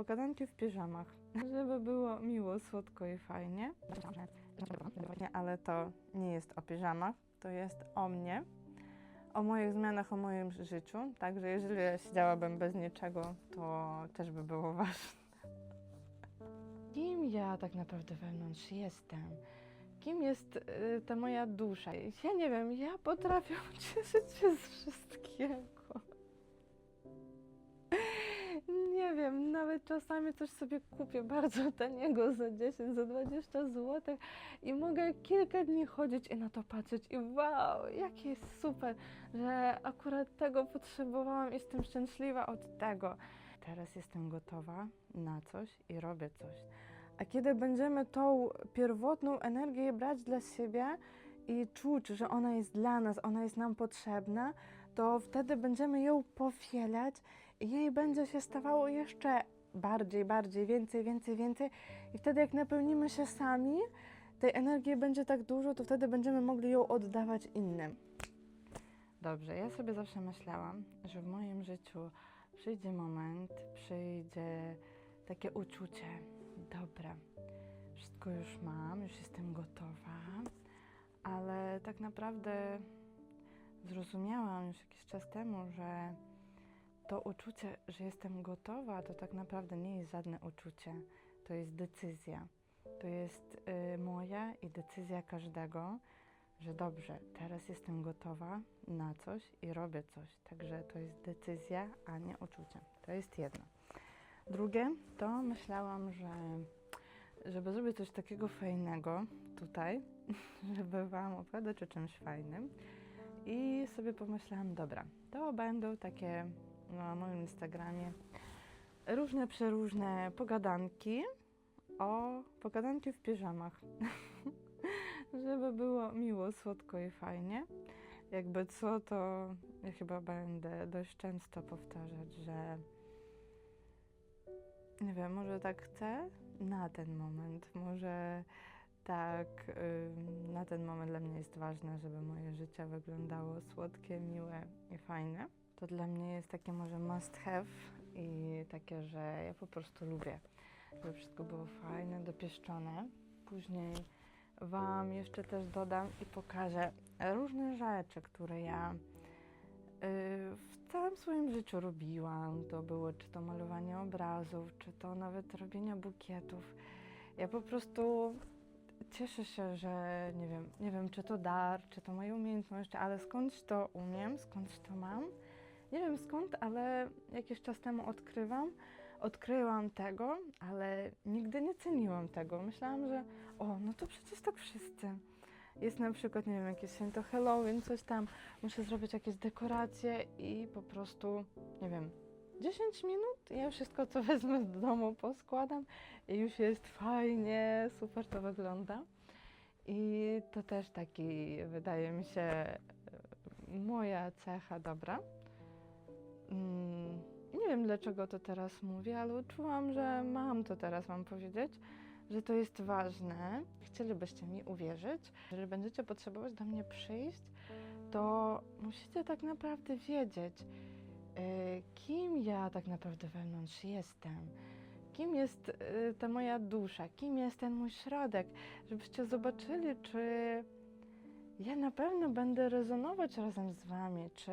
pogadanki w piżamach. Żeby było miło, słodko i fajnie. Ale to nie jest o piżamach, to jest o mnie, o moich zmianach, o moim życiu. Także jeżeli siedziałabym bez niczego, to też by było ważne. Kim ja tak naprawdę wewnątrz jestem? Kim jest y, ta moja dusza? Ja nie wiem, ja potrafię cieszyć się z wszystkiego. Czasami coś sobie kupię bardzo taniego za 10, za 20 zł i mogę kilka dni chodzić i na to patrzeć i wow, jakie jest super, że akurat tego potrzebowałam i jestem szczęśliwa od tego. Teraz jestem gotowa na coś i robię coś. A kiedy będziemy tą pierwotną energię brać dla siebie i czuć, że ona jest dla nas, ona jest nam potrzebna, to wtedy będziemy ją powielać i jej będzie się stawało jeszcze bardziej, bardziej, więcej, więcej, więcej. I wtedy, jak napełnimy się sami, tej energii będzie tak dużo, to wtedy będziemy mogli ją oddawać innym. Dobrze, ja sobie zawsze myślałam, że w moim życiu przyjdzie moment, przyjdzie takie uczucie, dobra, wszystko już mam, już jestem gotowa, ale tak naprawdę zrozumiałam już jakiś czas temu, że to uczucie, że jestem gotowa, to tak naprawdę nie jest żadne uczucie, to jest decyzja. To jest y, moja i decyzja każdego, że dobrze, teraz jestem gotowa na coś i robię coś. Także to jest decyzja, a nie uczucie. To jest jedno. Drugie, to myślałam, że żeby zrobić coś takiego fajnego tutaj, żeby Wam opowiadać o czymś fajnym, i sobie pomyślałam, dobra, to będą takie na moim Instagramie różne przeróżne pogadanki o pogadanki w piżamach. Żeby było miło, słodko i fajnie. Jakby co, to ja chyba będę dość często powtarzać, że nie wiem, może tak chcę na ten moment, może tak na ten moment dla mnie jest ważne, żeby moje życie wyglądało słodkie, miłe i fajne. To dla mnie jest takie może must have i takie, że ja po prostu lubię, żeby wszystko było fajne, dopieszczone. Później Wam jeszcze też dodam i pokażę różne rzeczy, które ja y, w całym swoim życiu robiłam. To było czy to malowanie obrazów, czy to nawet robienie bukietów. Ja po prostu cieszę się, że nie wiem, nie wiem, czy to dar, czy to moje umiejętności, ale skądś to umiem, skądś to mam. Nie wiem skąd, ale jakiś czas temu odkrywam, odkryłam tego, ale nigdy nie ceniłam tego. Myślałam, że o, no to przecież tak wszyscy. Jest na przykład, nie wiem, jakieś święto Halloween, coś tam, muszę zrobić jakieś dekoracje i po prostu, nie wiem, 10 minut ja wszystko, co wezmę do domu, poskładam i już jest fajnie, super to wygląda. I to też taki, wydaje mi się, moja cecha dobra. Mm, Nie wiem dlaczego to teraz mówię, ale uczułam, że mam to teraz wam powiedzieć, że to jest ważne. Chcielibyście mi uwierzyć, jeżeli będziecie potrzebować do mnie przyjść, to musicie tak naprawdę wiedzieć, y, kim ja tak naprawdę wewnątrz jestem. Kim jest y, ta moja dusza, kim jest ten mój środek, żebyście zobaczyli, czy ja na pewno będę rezonować razem z wami, czy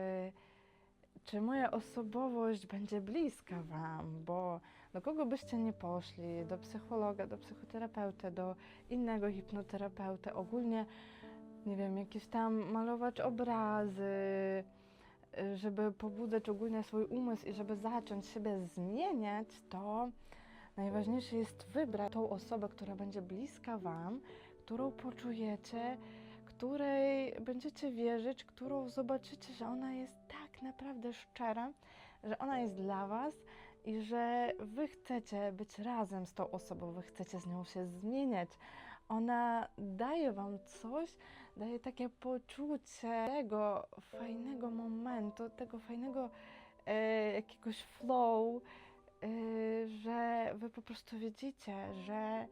czy moja osobowość będzie bliska Wam, bo do kogo byście nie poszli, do psychologa, do psychoterapeuty, do innego hipnoterapeuty, ogólnie, nie wiem, jakieś tam malować obrazy, żeby pobudzać ogólnie swój umysł i żeby zacząć siebie zmieniać, to najważniejsze jest wybrać tą osobę, która będzie bliska Wam, którą poczujecie, której będziecie wierzyć, którą zobaczycie, że ona jest tak naprawdę szczera, że ona jest dla Was i że Wy chcecie być razem z tą osobą, Wy chcecie z nią się zmieniać. Ona daje Wam coś, daje takie poczucie tego fajnego momentu, tego fajnego e, jakiegoś flow, e, że Wy po prostu widzicie, że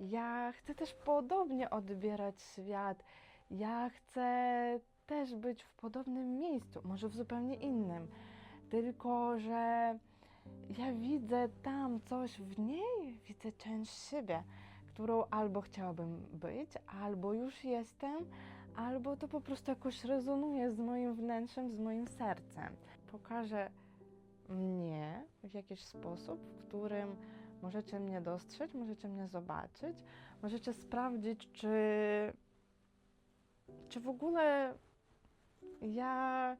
ja chcę też podobnie odbierać świat. Ja chcę też być w podobnym miejscu, może w zupełnie innym. Tylko, że ja widzę tam coś w niej, widzę część siebie, którą albo chciałabym być, albo już jestem, albo to po prostu jakoś rezonuje z moim wnętrzem, z moim sercem. Pokażę mnie w jakiś sposób, w którym możecie mnie dostrzec, możecie mnie zobaczyć, możecie sprawdzić, czy, czy w ogóle ja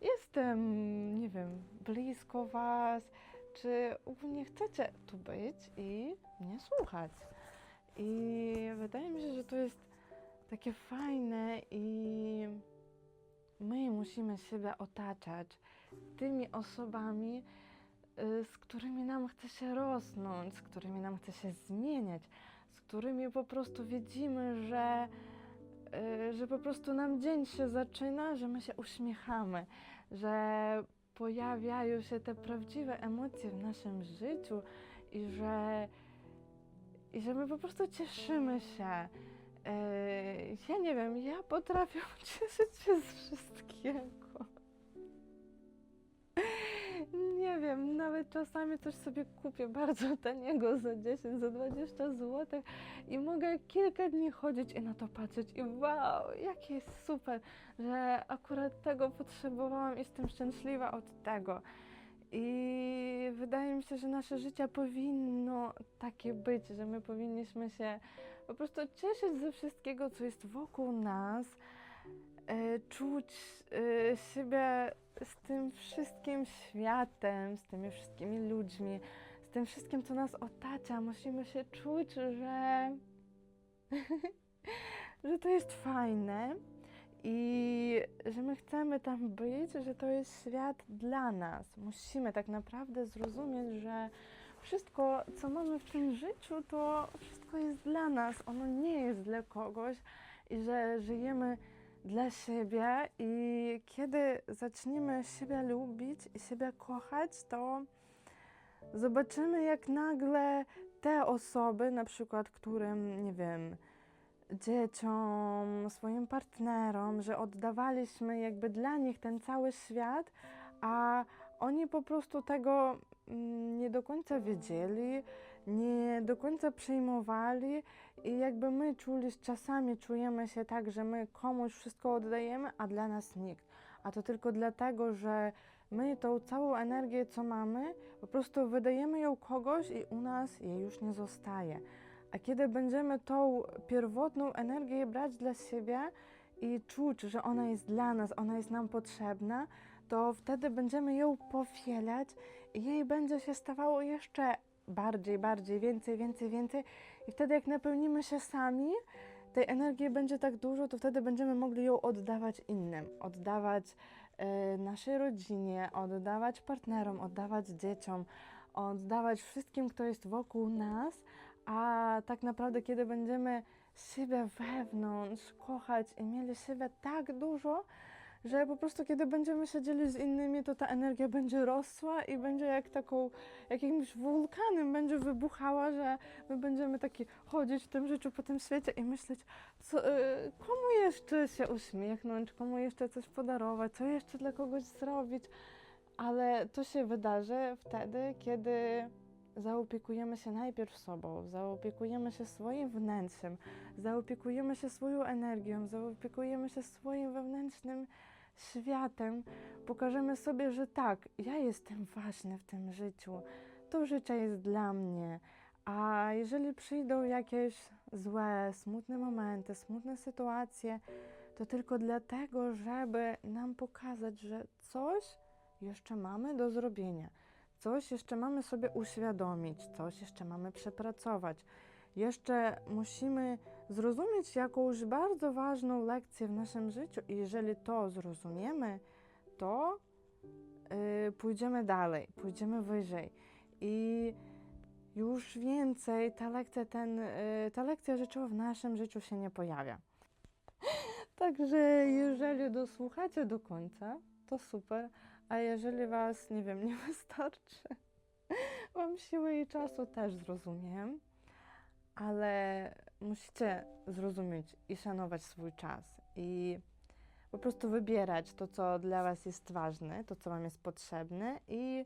jestem, nie wiem, blisko Was, czy ogólnie chcecie tu być i mnie słuchać. I wydaje mi się, że to jest takie fajne i my musimy siebie otaczać tymi osobami, y, z którymi nam chce się rosnąć, z którymi nam chce się zmieniać, z którymi po prostu widzimy, że, że po prostu nam dzień się zaczyna, że my się uśmiechamy, że pojawiają się te prawdziwe emocje w naszym życiu i że, i że my po prostu cieszymy się. Yy, ja nie wiem, ja potrafię cieszyć się z wszystkiego. Nie wiem, nawet czasami coś sobie kupię bardzo taniego za 10, za 20 zł i mogę kilka dni chodzić i na to patrzeć i wow, jakie jest super, że akurat tego potrzebowałam i jestem szczęśliwa od tego. I wydaje mi się, że nasze życie powinno takie być, że my powinniśmy się po prostu cieszyć ze wszystkiego, co jest wokół nas, czuć e, siebie z tym wszystkim światem, z tymi wszystkimi ludźmi, z tym wszystkim, co nas otacza. Musimy się czuć, że, że to jest fajne i że my chcemy tam być, że to jest świat dla nas. Musimy tak naprawdę zrozumieć, że wszystko, co mamy w tym życiu, to wszystko jest dla nas. Ono nie jest dla kogoś i że żyjemy dla siebie i kiedy zaczniemy siebie lubić i siebie kochać, to zobaczymy, jak nagle te osoby, na przykład, którym, nie wiem, dzieciom, swoim partnerom, że oddawaliśmy jakby dla nich ten cały świat, a oni po prostu tego mm, nie do końca wiedzieli, nie do końca przyjmowali i jakby my czuli, czasami czujemy się tak, że my komuś wszystko oddajemy, a dla nas nikt. A to tylko dlatego, że my tą całą energię, co mamy, po prostu wydajemy ją kogoś i u nas jej już nie zostaje. A kiedy będziemy tą pierwotną energię brać dla siebie i czuć, że ona jest dla nas, ona jest nam potrzebna, to wtedy będziemy ją powielać i jej będzie się stawało jeszcze bardziej, bardziej, więcej, więcej, więcej. I wtedy, jak napełnimy się sami, tej energii będzie tak dużo, to wtedy będziemy mogli ją oddawać innym, oddawać e, naszej rodzinie, oddawać partnerom, oddawać dzieciom, oddawać wszystkim, kto jest wokół nas. A tak naprawdę, kiedy będziemy siebie wewnątrz kochać i mieli siebie tak dużo, że po prostu kiedy będziemy się dzielić z innymi, to ta energia będzie rosła i będzie jak taką, jakimś wulkanem będzie wybuchała, że my będziemy taki chodzić w tym życiu po tym świecie i myśleć, co, y, komu jeszcze się uśmiechnąć, komu jeszcze coś podarować, co jeszcze dla kogoś zrobić, ale to się wydarzy wtedy, kiedy zaopiekujemy się najpierw sobą, zaopiekujemy się swoim wnętrzem, zaopiekujemy się swoją energią, zaopiekujemy się swoim wewnętrznym światem, pokażemy sobie, że tak, ja jestem ważny w tym życiu, to życie jest dla mnie. A jeżeli przyjdą jakieś złe, smutne momenty, smutne sytuacje, to tylko dlatego, żeby nam pokazać, że coś jeszcze mamy do zrobienia, coś jeszcze mamy sobie uświadomić, coś jeszcze mamy przepracować. Jeszcze musimy zrozumieć jakąś bardzo ważną lekcję w naszym życiu i jeżeli to zrozumiemy, to yy, pójdziemy dalej, pójdziemy wyżej. I już więcej ta lekcja, ten, yy, ta lekcja życiowa w naszym życiu się nie pojawia. Także jeżeli dosłuchacie do końca, to super, a jeżeli Was, nie wiem, nie wystarczy, Wam siły i czasu też zrozumiem ale musicie zrozumieć i szanować swój czas i po prostu wybierać to, co dla Was jest ważne, to, co Wam jest potrzebne i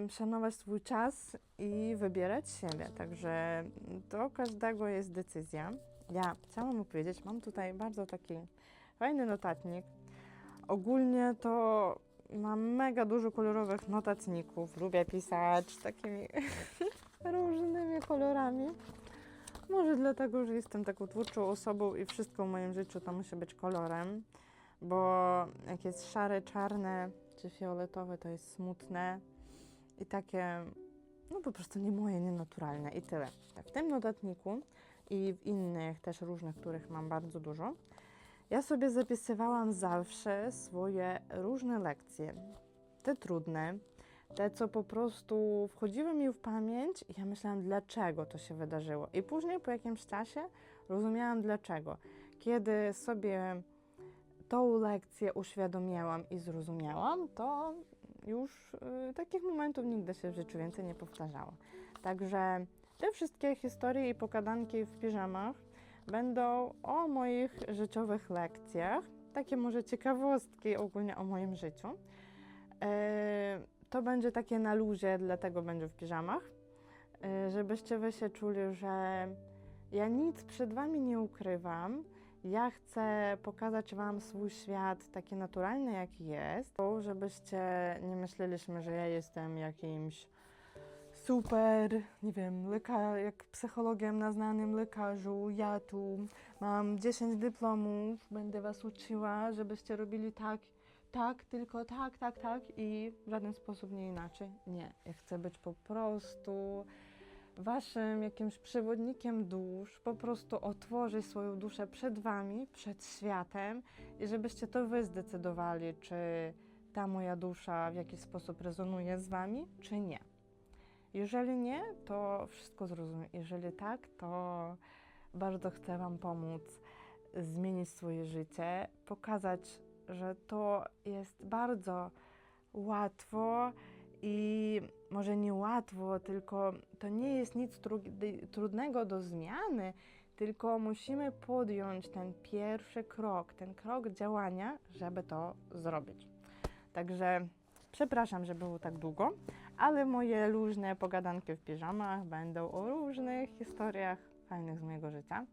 ym, szanować swój czas i wybierać siebie. Także do każdego jest decyzja. Ja chciałam opowiedzieć, mam tutaj bardzo taki fajny notatnik. Ogólnie to mam mega dużo kolorowych notatników. Lubię pisać takimi różnymi kolorami. Może dlatego, że jestem taką twórczą osobą i wszystko w moim życiu to musi być kolorem, bo jak jest szare, czarne czy fioletowe, to jest smutne i takie, no po prostu nie moje, nienaturalne i tyle. Tak, w tym notatniku i w innych też różnych, których mam bardzo dużo, ja sobie zapisywałam zawsze swoje różne lekcje. Te trudne, te, co po prostu wchodziły mi w pamięć i ja myślałam, dlaczego to się wydarzyło. I później po jakimś czasie rozumiałam dlaczego. Kiedy sobie tą lekcję uświadomiłam i zrozumiałam, to już y, takich momentów nigdy się w życiu więcej nie powtarzało. Także te wszystkie historie i pokadanki w piżamach będą o moich życiowych lekcjach, takie może ciekawostki ogólnie o moim życiu. E, to będzie takie na luzie, dlatego będzie w piżamach, e, żebyście wy się czuli, że ja nic przed wami nie ukrywam. Ja chcę pokazać wam swój świat taki naturalny, jaki jest, żebyście nie myśleliśmy, że ja jestem jakimś super, nie wiem, leka, jak psychologiem na znanym lekarzu, ja tu mam 10 dyplomów, będę was uczyła, żebyście robili tak, tak, tylko tak, tak, tak i w żaden sposób nie inaczej. Nie, ja chcę być po prostu waszym jakimś przewodnikiem dusz, po prostu otworzyć swoją duszę przed wami, przed światem i żebyście to wy zdecydowali, czy ta moja dusza w jakiś sposób rezonuje z wami, czy nie. Jeżeli nie, to wszystko zrozumiem. Jeżeli tak, to bardzo chcę Wam pomóc zmienić swoje życie, pokazać, że to jest bardzo łatwo i może nie łatwo, tylko to nie jest nic tru- trudnego do zmiany, tylko musimy podjąć ten pierwszy krok, ten krok działania, żeby to zrobić. Także przepraszam, że było tak długo, ale moje luźne pogadanki w piżamach będą o różnych historiach fajnych z mojego życia,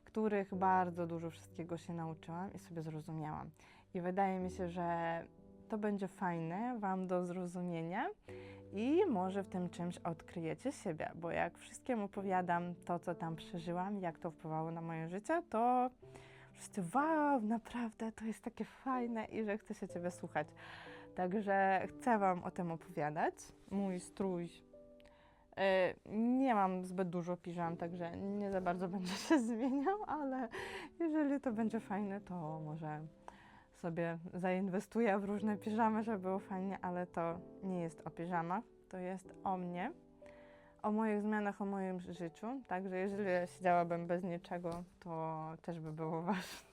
w których bardzo dużo wszystkiego się nauczyłam i sobie zrozumiałam. I wydaje mi się, że to będzie fajne Wam do zrozumienia i może w tym czymś odkryjecie siebie, bo jak wszystkim opowiadam to, co tam przeżyłam, jak to wpływało na moje życie, to wszyscy wow, naprawdę to jest takie fajne i że chce się Ciebie słuchać. Także chcę Wam o tym opowiadać. Mój strój. e, Nie mam zbyt dużo piżam, także nie za bardzo będzie się zmieniał, ale jeżeli to będzie fajne, to może sobie zainwestuję w różne piżamy, żeby było fajnie, ale to nie jest o piżamach, to jest o mnie, o moich zmianach, o moim życiu. Także jeżeli siedziałabym bez niczego, to też by było ważne.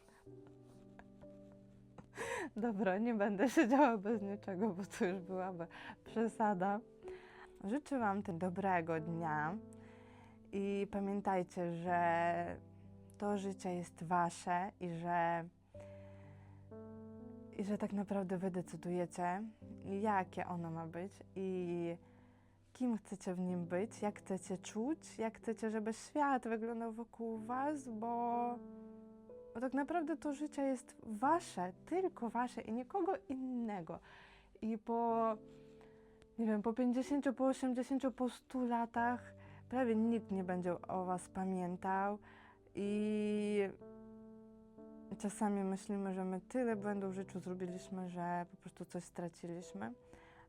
Dobra, nie będę siedziała bez niczego, bo to już byłaby przesada. Życzę Wam tym dobrego dnia i pamiętajcie, że to życie jest Wasze i że, i że tak naprawdę Wy decydujecie, jakie ono ma być i kim chcecie w nim być, jak chcecie czuć, jak chcecie, żeby świat wyglądał wokół Was, bo bo tak naprawdę to życie jest wasze, tylko wasze i nikogo innego. I po, nie wiem, po 50, po 80, po 100 latach prawie nikt nie będzie o was pamiętał. I czasami myślimy, że my tyle błędów w życiu zrobiliśmy, że po prostu coś straciliśmy.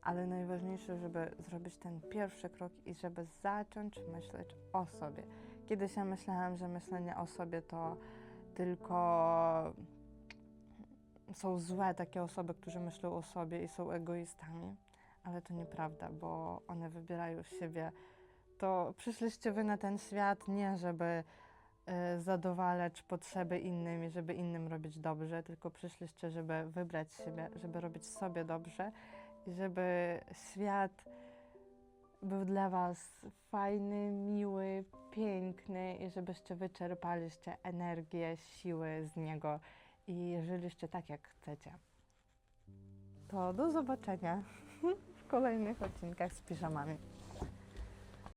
Ale najważniejsze, żeby zrobić ten pierwszy krok i żeby zacząć myśleć o sobie. Kiedyś ja myślałam, że myślenie o sobie to tylko są złe takie osoby, które myślą o sobie i są egoistami, ale to nieprawda, bo one wybierają siebie. To przyszliście wy na ten świat nie, żeby zadowalać potrzeby innym i żeby innym robić dobrze, tylko przyszliście, żeby wybrać siebie, żeby robić sobie dobrze i żeby świat był dla Was fajny, miły, piękny i żebyście wyczerpaliście energię, siły z niego i żyliście tak, jak chcecie. To do zobaczenia. kolejnych odcinkach z piżamami.